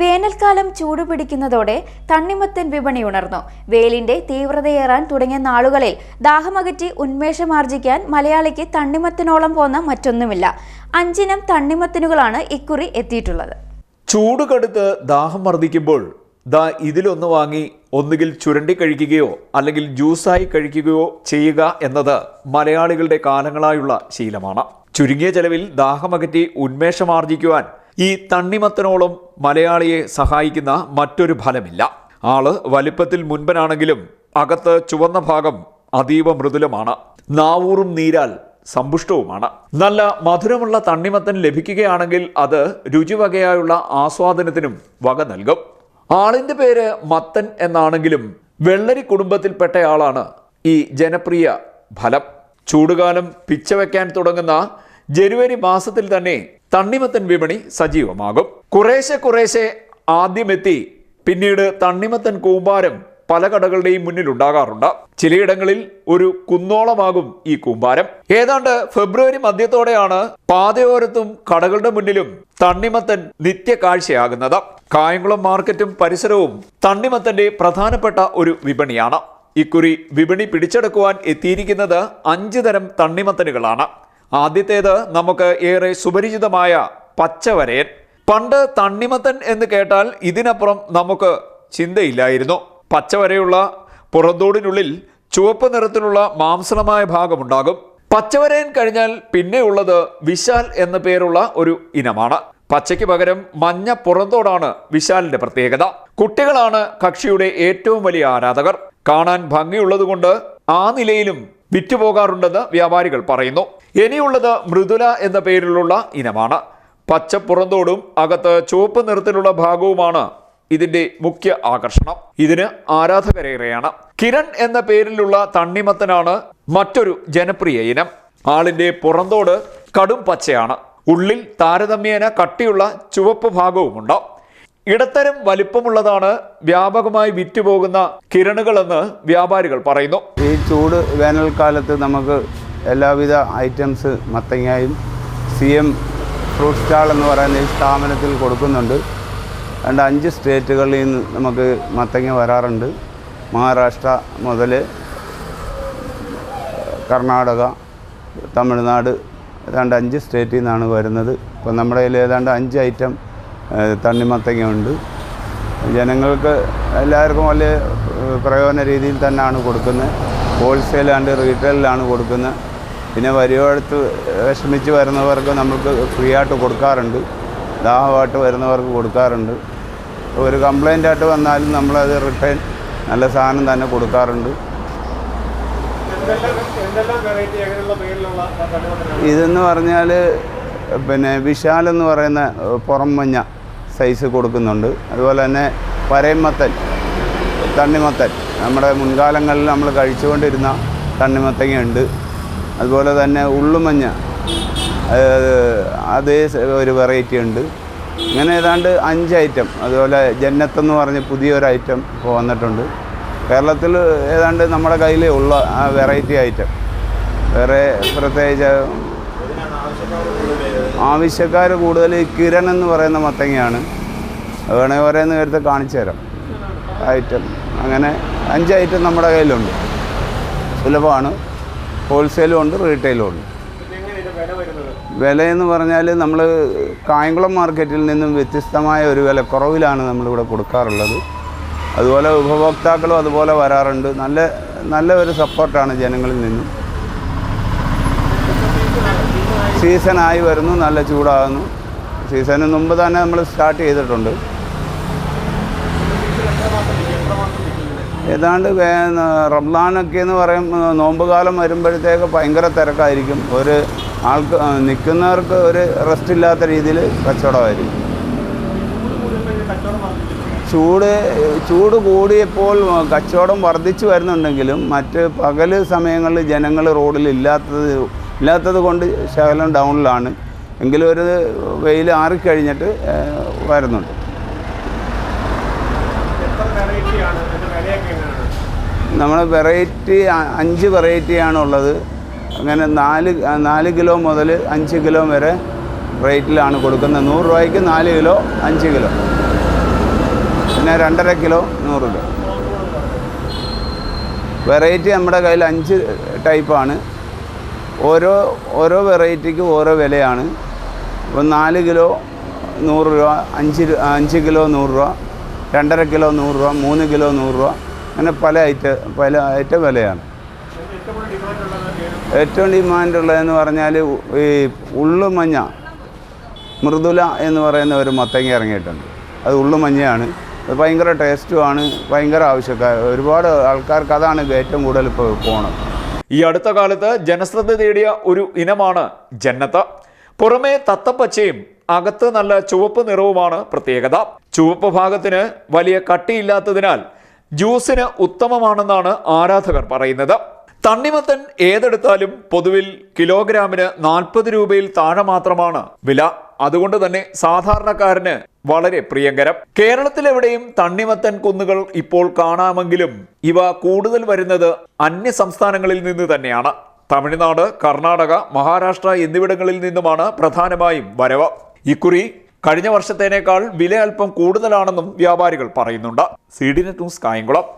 വേനൽക്കാലം ചൂടുപിടിക്കുന്നതോടെ തണ്ണിമത്തൻ വിപണി ഉണർന്നു. വെയിലിന്റെ തീവ്രതയേറാൻ തുടങ്ങിയ നാളുകളിൽ ദാഹമകറ്റി ഉന്മേഷമാർജിക്കാൻ മലയാളിക്ക് തണ്ണിമത്തനോളം പോന്ന മറ്റൊന്നുമില്ല. അഞ്ചിനം തണ്ണിമത്തനുകളാണ് ഇക്കുറി എത്തിയിട്ടുള്ളത്. ചൂട് കടുത്ത് ദാഹം വർദ്ധിക്കുമ്പോൾ ദാ ഇതിലൊന്ന് വാങ്ങി ഒന്നുകിൽ ചുരണ്ടി കഴിക്കുകയോ അല്ലെങ്കിൽ ജ്യൂസായി കഴിക്കുകയോ ചെയ്യുക എന്നത് മലയാളികളുടെ കാലങ്ങളായുള്ള ശീലമാണ്. ചുരുങ്ങിയ ചെലവിൽ ദാഹമകറ്റി ഉന്മേഷമാർജിക്കുവാൻ ഈ തണ്ണിമത്തനോളം മലയാളിയെ സഹായിക്കുന്ന മറ്റൊരു ഫലമില്ല. ആൾ വലിപ്പത്തിൽ മുൻപനാണെങ്കിലും അകത്ത് ചുവന്ന ഭാഗം അതീവ മൃദുലമാണ്. നാവൂറും നീരാൽ സമ്പുഷ്ടവുമാണ്. നല്ല മധുരമുള്ള തണ്ണിമത്തൻ ലഭിക്കുകയാണെങ്കിൽ അത് രുചിവകയായുള്ള ആസ്വാദനത്തിനും വക നൽകും. ആളിന്റെ പേര് മത്തൻ എന്നാണെങ്കിലും വെള്ളരി കുടുംബത്തിൽപ്പെട്ടയാളാണ് ഈ ജനപ്രിയ ഫലം. ചൂടുകാലം പിച്ചവെക്കാൻ തുടങ്ങുന്ന ജനുവരി മാസത്തിൽ തന്നെ തണ്ണിമത്തൻ വിപണി സജീവമാകും. കുറേശ്ശെ കുറേശ്ശെ ആദ്യമെത്തി. പിന്നീട് തണ്ണിമത്തൻ കൂമ്പാരം പല കടകളുടെയും മുന്നിൽ ഉണ്ടാകാറുണ്ട് ചിലയിടങ്ങളിൽ ഒരു കുന്നോളമാകും ഈ കൂമ്പാരം. ഏതാണ്ട് ഫെബ്രുവരി മധ്യത്തോടെയാണ് പാതയോരത്തും കടകളുടെ മുന്നിലും തണ്ണിമത്തൻ നിത്യ കാഴ്ചയാകുന്നത്. കായംകുളം മാർക്കറ്റും പരിസരവും തണ്ണിമത്തന്റെ പ്രധാനപ്പെട്ട ഒരു വിപണിയാണ്. ഇക്കുറി വിപണി പിടിച്ചെടുക്കുവാൻ എത്തിയിരിക്കുന്നത് അഞ്ച് തരം തണ്ണിമത്തനുകളാണ്. ആദ്യത്തേത് നമുക്ക് ഏറെ സുപരിചിതമായ പച്ചവരയൻ. പണ്ട് തണ്ണിമത്തൻ എന്ന് കേട്ടാൽ ഇതിനപ്പുറം നമുക്ക് ചിന്തയില്ലായിരുന്നു. പച്ചവരയുള്ള പുറന്തോടിനുള്ളിൽ ചുവപ്പ് നിറത്തിലുള്ള മാംസളമായ ഭാഗമുണ്ടാകും. പച്ചവരയൻ കഴിഞ്ഞാൽ പിന്നെയുള്ളത് വിശാൽ എന്ന പേരുള്ള ഒരു ഇനമാണ്. പച്ചയ്ക്ക് പകരം മഞ്ഞ പുറന്തോടാണ് വിശാലിന്റെ പ്രത്യേകത. കുട്ടികളാണ് കക്ഷിയുടെ ഏറ്റവും വലിയ ആരാധകർ. കാണാൻ ഭംഗിയുള്ളതുകൊണ്ട് ആ നിലയിലും വിറ്റുപോകാറുണ്ടെന്ന് വ്യാപാരികൾ പറയുന്നു. ഇനിയുള്ളത് മൃദുല എന്ന പേരിലുള്ള ഇനമാണ്. പച്ച പുറന്തോടും അകത്ത് ചുവപ്പ് നിറത്തിലുള്ള ഭാഗവുമാണ് ഇതിന്റെ മുഖ്യ ആകർഷണം. ഇതിന് ആരാധകരേറെയാണ്. കിരൺ എന്ന പേരിലുള്ള തണ്ണിമത്തനാണ് മറ്റൊരു ജനപ്രിയ ഇനം. ആളിന്റെ പുറന്തോട് കടും പച്ചയാണ്. ഉള്ളിൽ താരതമ്യേന കട്ടിയുള്ള ചുവപ്പ് ഭാഗവുമുണ്ട്. ഇടത്തരം വലിപ്പമുള്ളതാണ് വ്യാപകമായി വിറ്റുപോകുന്ന കിരണുകളെന്ന് വ്യാപാരികൾ പറയുന്നു. ഈ ചൂട് വേനൽക്കാലത്ത് നമുക്ക് എല്ലാവിധ ഐറ്റംസ് മത്തങ്ങയും സി എം ഫ്രൂട്ട് സ്റ്റാൾ എന്ന് പറയുന്ന ഈ സ്ഥാപനത്തിൽ കൊടുക്കുന്നുണ്ട്. രണ്ട് അഞ്ച് സ്റ്റേറ്റുകളിൽ നിന്ന് നമുക്ക് മത്തങ്ങ വരാറുണ്ട്. മഹാരാഷ്ട്ര മുതൽ കർണാടക തമിഴ്നാട് ഏതാണ്ട് അഞ്ച് സ്റ്റേറ്റിൽ നിന്നാണ് വരുന്നത്. ഇപ്പോൾ നമ്മുടെ കയ്യിൽ ഏതാണ്ട് അഞ്ച് ഐറ്റം ഏഹ്, തണ്ണിമത്തങ്ങ ഉണ്ട് ജനങ്ങൾക്ക് എല്ലാവർക്കും വലിയ പ്രയോജന രീതിയിൽ തന്നെയാണ് കൊടുക്കുന്നത്. ഹോൾസെയിലാണ്ട് റീറ്റെയിലാണ് കൊടുക്കുന്നത്. പിന്നെ വരുവടുത്ത് വിഷമിച്ച് വരുന്നവർക്ക് നമുക്ക് ഫ്രീ ആയിട്ട് കൊടുക്കാറുണ്ട്. ദാഹമായിട്ട് വരുന്നവർക്ക് കൊടുക്കാറുണ്ട്. ഒരു കംപ്ലൈന്റ് ആയിട്ട് വന്നാലും നമ്മളത് റിട്ടേൺ നല്ല സാധനം തന്നെ കൊടുക്കാറുണ്ട്. ഇതെന്ന് പറഞ്ഞാൽ പിന്നെ വിശാലെന്ന് പറയുന്ന പുറം മഞ്ഞ. സൈസ് കൊടുക്കുന്നുണ്ട്. അതുപോലെ തന്നെ പരയമ്മത്തൻ തണ്ണിമത്തൻ. നമ്മുടെ മുൻകാലങ്ങളിൽ നമ്മൾ കഴിച്ചുകൊണ്ടിരുന്ന തണ്ണിമത്തങ്ങയുണ്ട്. അതുപോലെ തന്നെ ഉള്ളുമഞ്ഞ അതേ ഒരു വെറൈറ്റി ഉണ്ട്. ഇങ്ങനെ ഏതാണ്ട് അഞ്ച് ഐറ്റം അതുപോലെ ജന്നത്തെന്ന് പറഞ്ഞ് പുതിയൊരു ഐറ്റം ഇപ്പോൾ വന്നിട്ടുണ്ട്. കേരളത്തിൽ ഏതാണ്ട് നമ്മുടെ കയ്യിലേ ഉള്ള ആ വെറൈറ്റി ഐറ്റം വേറെ പ്രത്യേകിച്ച് ആവശ്യക്കാർ കൂടുതൽ കിരൺ എന്ന് പറയുന്ന മത്തങ്ങയാണ്. വേണമെങ്കിൽ ഓരോ നേരത്തെ കാണിച്ചു തരാം. ഐറ്റം. അങ്ങനെ അഞ്ച് ഐറ്റം നമ്മുടെ കയ്യിലുണ്ട്. സുലഭമാണ്. ഹോൾസെയിലും ഉണ്ട് റീറ്റെയിലും ഉണ്ട്. വിലയെന്ന് പറഞ്ഞാൽ നമ്മൾ കായംകുളം മാർക്കറ്റിൽ നിന്നും വ്യത്യസ്തമായ ഒരു വില കുറവിലാണ് നമ്മളിവിടെ കൊടുക്കാറുള്ളത്. അതുപോലെ ഉപഭോക്താക്കളും അതുപോലെ വരാറുണ്ട്. നല്ല നല്ല ഒരു സപ്പോർട്ടാണ് ജനങ്ങളിൽ നിന്നും. സീസണായി വരുന്നു നല്ല ചൂടാകുന്നു. സീസണിന് മുമ്പ് തന്നെ നമ്മൾ സ്റ്റാർട്ട് ചെയ്തിട്ടുണ്ട്. ഏതാണ്ട് റംലാനൊക്കെ എന്ന് പറയും നോമ്പ് കാലം വരുമ്പോഴത്തേക്ക് ഭയങ്കര തിരക്കായിരിക്കും. ഒരു ആൾക്ക് നിൽക്കുന്നവർക്ക് ഒരു റെസ്റ്റ് ഇല്ലാത്ത രീതിയിൽ കച്ചവടമായിരിക്കും. ചൂട് ചൂട് കൂടിയപ്പോൾ കച്ചവടം വർദ്ധിച്ചു വരുന്നുണ്ടെങ്കിലും മറ്റ് പകൽ സമയങ്ങളിൽ ജനങ്ങൾ റോഡിൽ ഇല്ലാത്തത് ഇല്ലാത്തത് കൊണ്ട് ശകലം ഡൗണിലാണ് എങ്കിലും ഒരു വെയിൽ ആറിക്കഴിഞ്ഞിട്ട് വരുന്നുണ്ട്. നമ്മൾ വെറൈറ്റി അഞ്ച് വെറൈറ്റിയാണ് ഉള്ളത്. അങ്ങനെ നാല് നാല് കിലോ മുതൽ അഞ്ച് കിലോ വരെ റേറ്റിലാണ് കൊടുക്കുന്നത്. നൂറ് രൂപയ്ക്ക് നാല് കിലോ അഞ്ച് കിലോ. പിന്നെ രണ്ടര കിലോ നൂറ് കിലോ. വെറൈറ്റി നമ്മുടെ കയ്യിൽ അഞ്ച് ടൈപ്പാണ് ഓരോ ഓരോ വെറൈറ്റിക്ക് ഓരോ വിലയാണ്. ഇപ്പം നാല് കിലോ നൂറ് രൂപ അഞ്ച് അഞ്ച് കിലോ നൂറ് രൂപ രണ്ടര കിലോ നൂറ് രൂപ മൂന്ന് കിലോ നൂറ് രൂപ അങ്ങനെ പല ഐറ്റം പല ഐറ്റം വിലയാണ്. ഏറ്റവും ഡിമാൻഡുള്ളതെന്ന് പറഞ്ഞാൽ ഈ ഉള്ളുമഞ്ഞ മൃദുല എന്ന് പറയുന്ന ഒരു മത്തങ്ങ ഇറങ്ങിയിട്ടുണ്ട്. അത് ഉള്ളുമഞ്ഞയാണ് അത് ഭയങ്കര ടേസ്റ്റുമാണ് ഭയങ്കര ആവശ്യക്കാർ ഒരുപാട് ആൾക്കാർക്ക് അതാണ് ഏറ്റവും കൂടുതൽ ഇപ്പോൾ പോകണം ഈ അടുത്ത കാലത്ത് ജനശ്രദ്ധ നേടിയ ഒരു ഇനമാണ് ജന്നത്ത്. പുറമേ തത്തപ്പച്ചയും അകത്ത് നല്ല ചുവപ്പ് നിറവുമാണ് പ്രത്യേകത. ചുവപ്പ് ഭാഗത്തിന് വലിയ കട്ടിയില്ലാത്തതിനാൽ ജ്യൂസിന് ഉത്തമമാണെന്നാണ് ആരാധകർ പറയുന്നത്. തണ്ണിമത്തൻ ഏതെടുത്താലും പൊതുവിൽ കിലോഗ്രാമിന് നാൽപ്പത് രൂപയിൽ താഴെ മാത്രമാണ് വില. അതുകൊണ്ട് തന്നെ സാധാരണക്കാരന് വളരെ പ്രിയങ്കരം. കേരളത്തിലെവിടെയും തണ്ണിമത്തൻ കുന്നുകൾ ഇപ്പോൾ കാണാമെങ്കിലും ഇവ കൂടുതൽ വരുന്നത് അന്യ സംസ്ഥാനങ്ങളിൽ നിന്ന് തന്നെയാണ്. തമിഴ്നാട് കർണാടക മഹാരാഷ്ട്ര എന്നിവിടങ്ങളിൽ നിന്നുമാണ് പ്രധാനമായും വരവ്. ഇക്കുറി കഴിഞ്ഞ വർഷത്തേനേക്കാൾ വില അല്പം കൂടുതലാണെന്നും വ്യാപാരികൾ പറയുന്നുണ്ട്. C D news Kayamkulam.